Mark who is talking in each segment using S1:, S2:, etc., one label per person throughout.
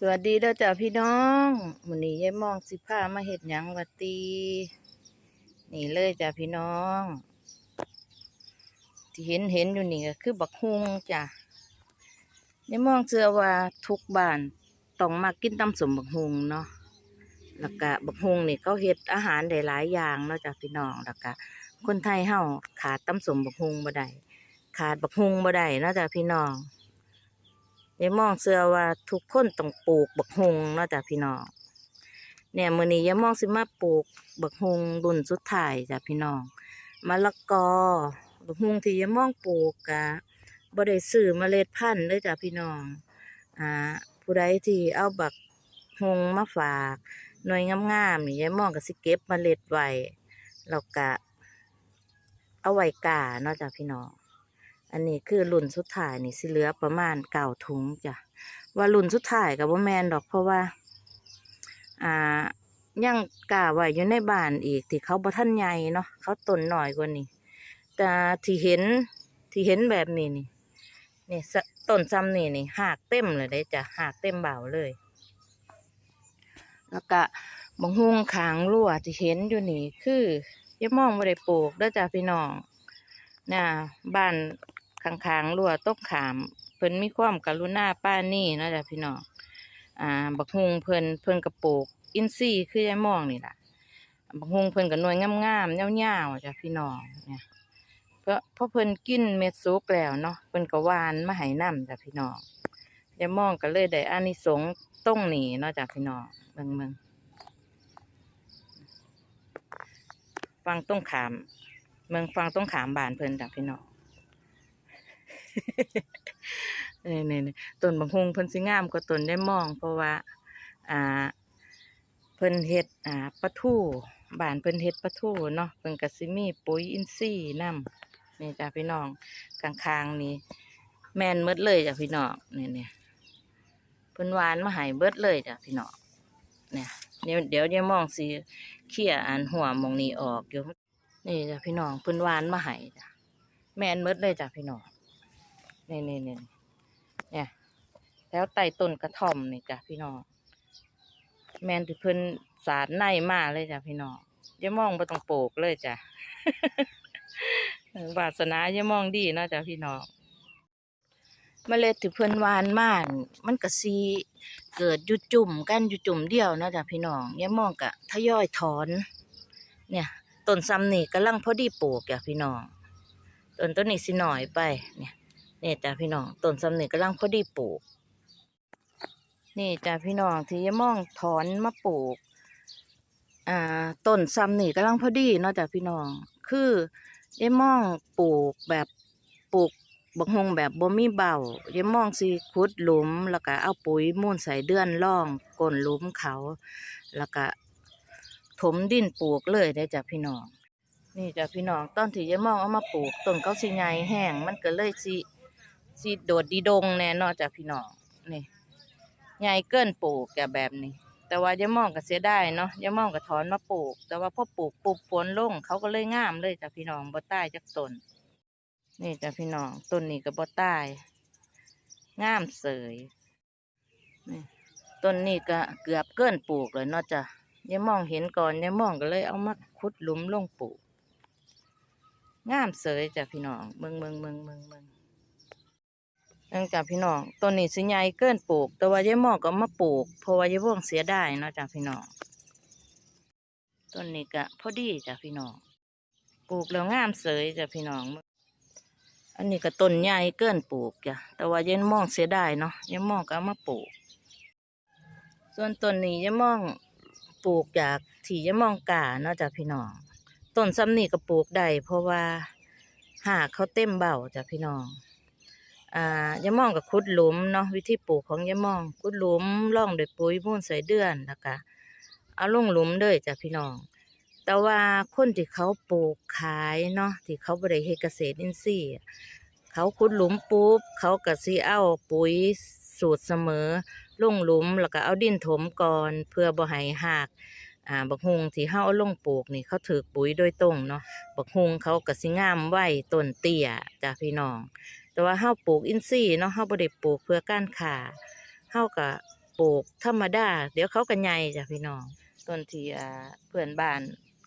S1: สวัสดีเด้อจ้าพี่น้องมื้อนี้ยายมองสิพามาเฮ็ดหยังวัตี นี่เลยจ้าพี่น้อง ที่เห็นเห็นอยู่นี่ก็คือบักฮุงจ้ะยายมองเชื่อว่าทุกบ้านต้องมากินตำสมบักฮุงเนาะแล้วก็บักฮุงนี่เขาเฮ็ดอาหารได้หลายอย่างเนาะจ้าพี่น้องแล้วก็คนไทยเฮาขาดตำสมบักฮุงบ่ได้ขาดบักฮุงบ่ได้เนาะจ้าพี่น้อง ยายมองเชื่อว่าทุกคนต้องปลูกบักฮงเนาะจ้ะพี่น้องเนี่ยมือนี้ยายมองสิมาปลูกบักฮงรุ่นสุดท้ายจ้ะพี่น้องมะละกอบักฮงที่ยายมองปลูกกะบ่ได้ซื้อเมล็ดพันธุ์เลยจ้ะพี่น้องอ่าผู้ใดที่เอาบักฮงมาฝากหน่วยงามๆนี่ยายมองก็สิเก็บเมล็ดไว้แล้วก็เอาไว้กาเนาะจ้ะพี่น้อง อันนี้คือรุ่นสุดท้ายนี่สิเหลือประมาณเก่าถุงจ้ะว่ารุ่นสุดท้ายกับว่าแมนดอกเพราะว่า อ่ายังกาไว้อยู่ในบ้านอีกที่เขาบ่ทันใหญ่เนาะเขาต้นหน่อยกว่านี้แต่ที่เห็นที่เห็นแบบนี้นี่นี่ต้นซ้ำนี่นี่หากเต็มเลยได้จ้ะหากเต็มเบาเลย แล้วก็บังฮุงขางรั่วที่เห็นอยู่นี่ คือย่ามองบ่ได้ปลูกเด้จ้ะพี่น้องน่ะบ้าน ข้างๆรั้วต้มขาม เพิ่นมีความกรุณาป้านี่นะจ้ะพี่น้องอ่าบักฮุงเพิ่นเพิ่นกระปูกอินทรีย์คือยายมองนี่ล่ะบักฮุงเพิ่นก็หน่วยงามๆยาๆจ้ะพี่น้องเนี่ยเพราะเพราะเพิ่นกินเม็ดสุกแล้วเนาะเพิ่นก็หวานมาให้นํจ้ะพี่น้องยายมองก็เลยได้อานิสงส์ตรงนี้เนาะจ้ะพี่น้องเบิ่งเบิ่งฟังต้งขาม เมืองฟังต้องขามบานเพิ่นจ้ะพี่น้อง นี่นี่นี่ต้นบางฮงเพิ่นสิงามกว่าต้นได้มอง เพราะว่า อ่า เพิ่นเฮ็ดอ่าปลาทู่บ้านเพิ่นเฮ็ดปลาทู่เนาะเพิ่นก็สิมีปุ๋ยอินทรีย์นํนี่จ้ะพี่น้องข้างๆนี่แมนหมดเลยจ้ะพี่น้องเนี่ยเนี่ยเพิ่นหวานมาให้เบิดเลยจ้ะพี่น้องเนี่ยเดี๋ยวเดี๋ยวเดี๋ยวมองสิเคลี่ยอันหัวมองนี้ออกอยู่นี่จ้ะพี่น้องเพิ่นหวานมาให้จ้ะแมนหมดเลยจ้ะพี่น้อง นี่นี่นี่เนี่ย แล้วไต่ต้นกระท่อมนี่จ้ะพี่น้องแมนที่เพิ่นสาดในมาเลยจ้ะพี่น้องอย่ามองบ่ต้องโปลูกเลยจ้ะวาสนาอย่ามองดีนะจ้ะพี่น้องเมล็ดที่เพิ่นหวานมานมันก็สิเกิดอยู่จุ่มกันอยู่จุ่มเดียวนะจ้ะพี่น้องอย่ามองก็ทยอยถอน เนี่ยต้นซ้ำนี่กำลังพอดีปลูกจ้ะพี่น้องต้นต้นนี้สิหน่อยไปเนี่ย นี่จ้ะพี่น้องต้นซ้ำนี่กำลังพอดีปลูก นี่จ้ะพี่น้องที่ยมองถอนมาปลูก อ่าต้นซ้ำนี่กำลังพอดีเนาะจ้ะพี่น้อง คือยมองปลูกแบบปลูกบักฮงแบบบ่มีเบายมองสิขุดหลุม แล้วก็เอาปุ๋ยมูลใส่เดือนร่องก้นหลุมเขา แล้วก็ถมดินปลูกเลยได้จ้ะพี่น้องนี่จ้ะพี่น้องตอนที่ยายมองเอามาปลูกต้นเขาสิใหญ่แห้งมันก็เลยสิ สิโดดดีดงแน่นอนจ้ะพี่น้องนี่ใหญ่เกินปลูกแกแบบนี้ แต่ว่ายายมองก็เสียไดายเนาะยายมองก็ถอนมาปลูก แต่ว่าพอปลูกปุ๊บฝนลงเขาก็เลยงามเลยจ้ะพี่น้องบ่ใตายจากต้นนี่จ้ะพี่น้องต้นนี้ก็บ่ใตายงามเสยนี่ต้นนี้ก็เกือบเกินปลูกเลยเนาะจ้ะยายมองเห็นก่อนยายมองก็เลยเอามาขุดหลุมลงปลูกงามเสยจ้ะพี่น้องเมืองเมืองเมืองเมืองเมือง เนื่องจากพี่น้องต้นนี้สิใหญ่เกินปลูก แต่ว่ายายมองก็มาปลูกเพราะว่ายายม่วงเสียได้เนาะจ้ะพี่น้องต้นนี้ก็พอดีจ้ะพี่น้องปลูกแล้วงามเสยจ้ะพี่น้อง อันนี้ก็ต้นใหญ่เกินปลูกจ้ะแต่ว่ายายมองเสียได้เนาะยายมองก็ามาปลูก ส่วนต้นนี้ยายมองปลูกจากที่ยะมองกาเนาะจ้ะพี่น้องต้นซ้ำนี่ก็ปลูกได้เพราะว่าหากเขาเต็มเบาจ้ะพี่น้อง อ่ายะมองกับขุดหลุมเนาะวิธีปลูกของยะมองขุดหลุมร่องด้วยปุ๋ยมูลใส่เดือนแล้วก็เอาลงหลุมเลยจ้ะพี่น้อง แต่ว่าคนที่เขาปลูกขายเนาะที่เขาบริเฮ็ดเกษตรอินทรีย์เขาขุดหลุมปุ๊บเขาก็สิเอาปุ๋ยสูตรเสมอลงหลุมแล้วก็เอาดินถมก่อนเพื่อบ่ให้หากอ่าบักฮุงที่เฮาเอาลงปลูกนี่เขาถือปุ๋ยโดยตรงเนาะบักฮุงเขาก็สิงามไว้ต้นเตี้ยจ้ะพี่น้อง แต่ว่าเฮาปลูกอินทรีย์เนาะเฮาบ่ได้ปลูกเพื่อการค้าเฮาก็ปลูกธรรมดา เดี๋ยวเขาก็ใหญ่จ้ะพี่น้อง ต้นที่อ่าเพื่อนบ้าน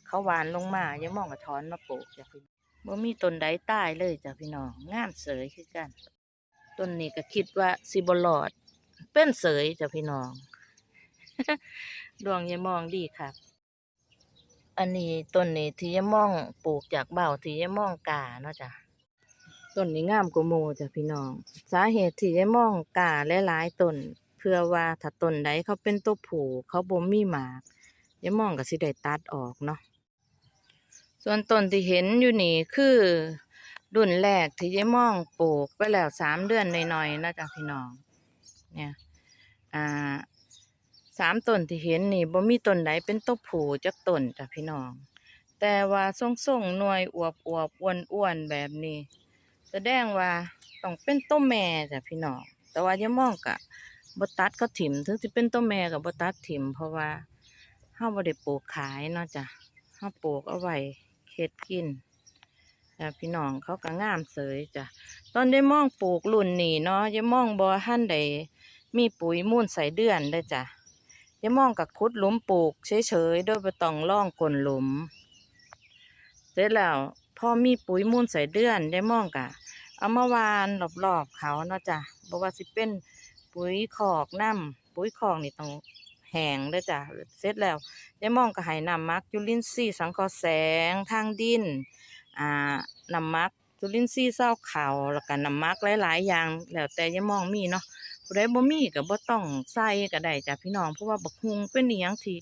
S1: เขาหวานลงมายังมองกระถอนมาปลูกจ้ะพี่บ่มีต้นใดตายเลยจ้ะพี่น้องงามเสยคือกัน ต้นนี้ก็คิดว่าสิบรอด เป็นเสยจ้ะพี่น้อง ดวงยายมองดีครับ อันนี้ต้นนี้ที่ยายมองปลูกจากเบ้าที่ยายมองกาเนาะจ้ะ ต้นนี้งามกว่าโมจ้ะพี่น้อง สาเหตุที่ยายมองกาหลายๆต้นเพื่อว่าถ้าต้นใดเขาเป็นตัวผู้เขาบ่มีหมากยามองก็สิได้ตัดออกเนาะส่วนต้นที่เห็นอยู่นี่คือรุ่นแรกที่ยายมองปลูกไปแล้วสามเดือนหน่อยๆนะจ๊ะพี่น้อง เนี่ยอ่าสามต้นที่เห็นนี่บ่มีต้นใดเป็นต้นผูจักต้นจ้ะพี่น้อง แต่ว่าทรงๆหน่วยอวบอวบอ้วนอ้วนๆแบบนี้ แสดงว่าต้องเป็นต้นแม่จ้ะพี่น้องแต่ว่าอย่ามองกะบตัดก็ถิ่มถึงสิเป็นต้นแม่กับบตัดถิ่ม เพราะว่าเฮาบ่ได้ปลูกขายเนาะจ้ะเฮาปลูกเอาไว้เฮ็ดกินแต่พี่น้องเขาก็งามเสยจ้ะตอนได้มองปลูกรุ่นนี้เนาะอย่ามองบ่ทันได้มีปุ๋ยมูลใส่เดือนเด้จ้ะยายมองกับคุดหลุมปลูกเฉยๆโดยบ่ต้องล่องกลนหลุม เสร็จแล้ว พอมีปุ๋ยมูลใส่เดือนยายมองกะเอามาวานรอบๆเขาเนาะจ้ะบ่ว่าสิเป็นปุ๋ยคอกน้ำปุ๋ยคอกนี่ต้องแห้งเด้จ้ะเสร็จแล้วยายมองก็ให้น้ำมักจุลินทรีย์สังเคราะห์แสงทางดินอ่านำมักจุลินทรีย์เศร้าเขาแล้วก็น้ำมักหลายๆอย่าง แล้วแต่ยายมองมีเนาะผู้ใดบ่มีก็บ่ต้องใส่ก็ได้จ้ะพี่น้องเพราะว่าบักฮุงเป็นอีหยังที่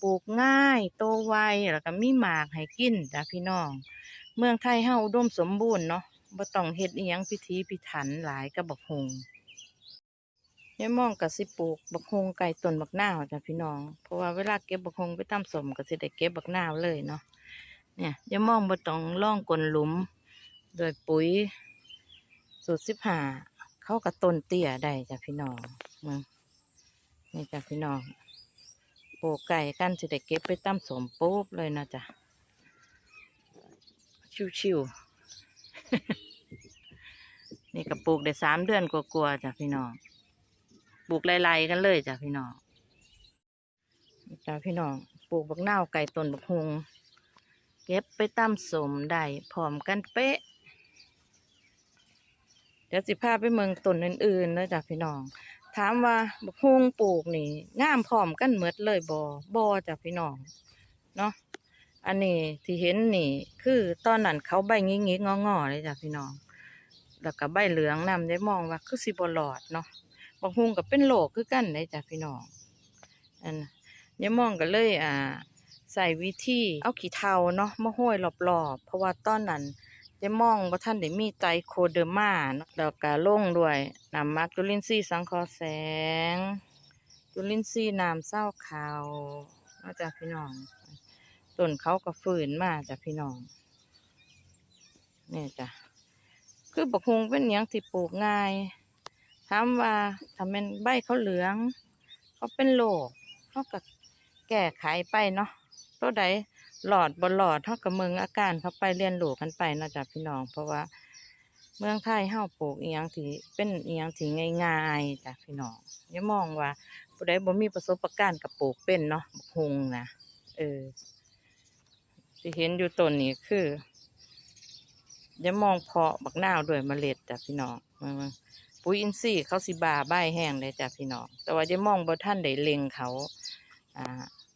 S1: ปลูกง่ายโตไวแล้วก็มีหมากให้กินจ้ะพี่น้อง เมืองไทยเฮาอุดมสมบูรณ์เนาะบ่ต้องเฮ็ดอีหยังพิธีพิถันหลายกับบักฮงยายมองก็สิปลูกบักฮงไก่ต้นบักนาวจ้ะพี่น้อง เพราะว่าเวลาเก็บบักฮงไปตำสมก็สิได้เก็บบักนาวเลยเนาะ เนี่ยยายมองบ่ต้องล่องกลนหลุม โดวยปุ๋ย สูตร15เข้ากับต้นเตี้ยได้จ้ะพี่น้องมึงนี่จ้ะพี่น้อง ปลูกไก่กันสิได้เก็บไปตั้มสมปุ๊บเลยนะจ๊ะ ชิวๆ นี่ก็ปลูกได้สามเดือนกว่าๆจ้ะพี่น้อง ปลูกไล่ๆกันเลยจ้ะพี่น้อง จ้ะพี่น้อง ปลูกบักนาวไก่ต้นบักฮงเก็บไปตั้มสมได้พร้อมกันเป๊ะ เดี๋ยวสิพาไปเมืองต้นอื่นๆนะจ้ะพี่น้อง ถามว่าบักฮงปลูกนี่งามพร้อมกันหมดเลยบ่บ่จ้ะพี่น้อง เนาะ อันนี้ที่เห็นนี่ คือตอนนั้นเขาใบงิกๆงอๆเลยจ้ะพี่น้อง แล้วก็ใบเหลืองนำได้มองว่าคือสิบ่รอดเนาะบักฮุงก็เป็นโรคคือกันเลยจ้ะพี่น้องอันน่ะยมองก็เลยอ่าใส่วิธีเอาขี้เถ้าเนาะมาห้อยรอบๆ เพราะว่าตอนนั้นจะมองว่าท่านได้มีใจโคเดอร์มาเนาะแล้วก็ลงด้วยนำมักจุลินทรีย์สังเคราะห์แสง จุลินทรีย์น้ำเศร้าขาวเนาจากพี่น้อง ต้นเขาก็ฝืนมาจากพี่น้องนี่จ้ะคือบักฮุงเป็นหยังที่ปลูกง่ายถามว่าถ้าเป็นใบเขาเหลือง เขาเป็นโรคเขาก็แก้ไขไปเนาะตัวใดหลอดบนหลอดเท่ากับเมืองอาการเขาไปเรียนรู้กันไปนะจ๊ะพี่น้อง เพราะว่าเมืองไทยเฮาปลูกอีหยังที่เป็นอีหยังที่ง่ายๆจ้ะพี่น้องอย่ามองว่าผู้ใดบ่มีประสบการณ์กับปลูกเป็นเนาะบกฮงนะเออ ที่เห็นอยู่ต้นนี้คืออย่ามองเพาะบักนาวด้วยเมล็ดจ้ะพี่น้องปุ๋ยอินทรีย์เขาสิบาใบแห้งเลยจ้ะพี่น้องแต่ว่าอย่ามองบ่ท่านได้เล็งเขาอ่า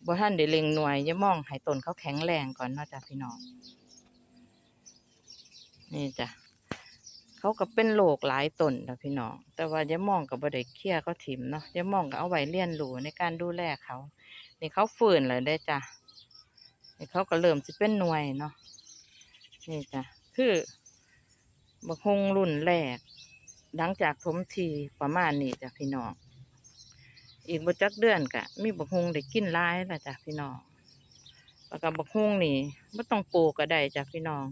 S1: บ่ท่านได้เล็งหน่วยอย่ามองให้ต้นเขาแข็งแรงก่อนเนาะจ้ะพี่น้องนี่จ้ะเขาก็เป็นโรคหลายตนนะพี่น้อง แต่ว่าอย่ามองกับบ่ได้เคลียร์เขาถิ่มเนาะอย่ามองก็เอาไว้เรียนรู้ในการดูแลเขา นี่เขาฟื้นเลยได้จ้ะ เขาก็เริ่มสิเป็นหน่วยเนาะนี่จ้ะคือ บักฮงรุ่นแรก หลังจากถมทีประมาณนี้จ้ะพี่น้องอีกบ่จักเดือนกะมีบักฮงได้กินหลายละจ้ะพี่น้องแล้วก็บักฮงนี่ไม่ต้องปลูกก็ได้จ้ะพี่น้อง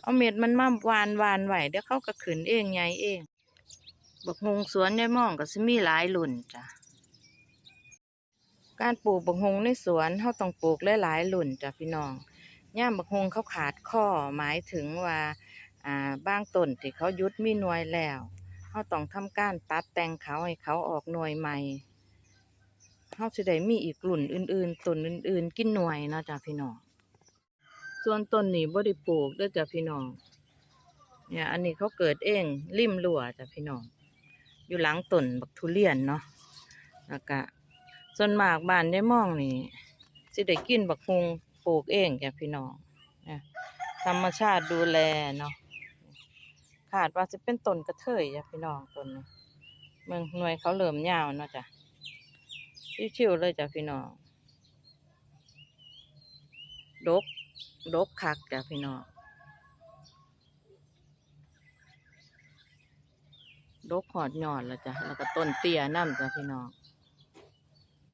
S1: เอาเม็ดมันมาวานวานไหวเดี๋ยวเขาก็ขึ้นเองใหญ่เองบักฮงสวนยายม่องก็สิมีหลายรุ่นจ้ะ การปลูกบักฮงในสวนเขาต้องปลูกหลายๆรุ่นจ้ะพี่น้องย่ามบักฮงเขาขาดข้อหมายถึงว่าอ่าบางต้นที่เขายุดมีหน่วยแล้วเขาต้องทำการตัดแต่งเขาให้เขาออกหน่วยใหม่เฮาสิได้มีอีกรุ่นอื่นๆต้นอื่น ๆ กินหน่วยนะจ้ะพี่น้องส่วนต้นนี้บ่ได้ปลูกด้อจ้ะพี่น้องเนี่ยอันนี้เขาเกิดเองริมรั้วจ้ะพี่น้องอยู่หลังต้นบักทุเรียนเนาะแล้วก็ ส่วนมากบ้านได้มองนี่สิได้กินบักฮุงปลูกเองจ้ะพี่น้องธรรมชาติดูแลเนาะขาดว่าจะเป็นต้นกระเทยจ้ะพี่น้องต้นนี้เมืองหน่วยเขาเริ่มยาวเนาะจ้ะชิวๆเลยจ้ะพี่น้องดกดกคักจ้ะพี่น้องดกหอดหยอดแล้วจ้ะแล้วก็ต้นเตี้ยน้ำจ้ะพี่น้อง